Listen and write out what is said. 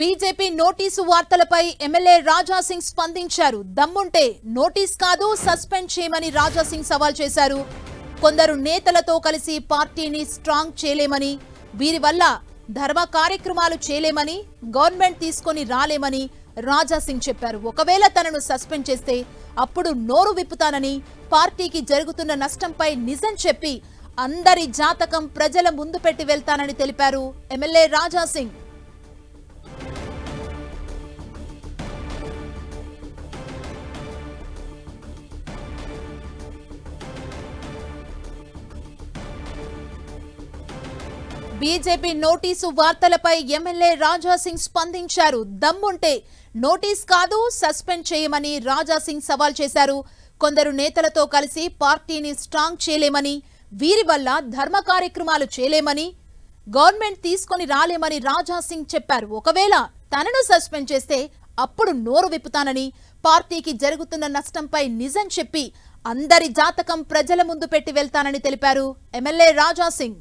BJP notice వార్తలపై MLA Raja Singh స్పందించారు. దమ్ముంటే నోటీస్ కాదు సస్పెండ్ చేయమని రాజాసింగ్ సవాల్ చేశారు. కొందరు నేతలతో కలిసి పార్టీని స్ట్రాంగ్ చేయలేమని వీరి వల్ల ధర్మ కార్యక్రమాలు చేయలేమని గవర్నమెంట్ తీసుకొని రాలేమని రాజాసింగ్ చెప్పారు. ఒకవేళ తనను సస్పెండ్ చేస్తే అప్పుడు నోరు విప్పుతానని పార్టీకి జరుగుతున్న నష్టంపై నిజం చెప్పి అందరి జాతకం ప్రజల ముందు పెట్టి వెళ్తానని తెలిపారు ఎమ్మెల్యే రాజాసింగ్ బీజేపీ నోటీసు వార్తలపై ఎమ్మెల్యే రాజాసింగ్ స్పందించారు. దమ్ముంటే నోటీస్ కాదు సస్పెండ్ చేయమని రాజాసింగ్ సవాల్ చేశారు. కొందరు నేతలతో కలిసి పార్టీని స్ట్రాంగ్ చేయలేమని వీరి వల్ల ధర్మ కార్యక్రమాలు చేయలేమని గవర్నమెంట్ తీసుకొని రాలేమని రాజాసింగ్ చెప్పారు. ఒకవేళ తనను సస్పెండ్ చేస్తే అప్పుడు నోరు విప్పుతానని పార్టీకి జరుగుతున్న నష్టంపై నిజం చెప్పి అందరి జాతకం ప్రజల ముందు పెట్టి వెళ్తానని తెలిపారు ఎమ్మెల్యే రాజాసింగ్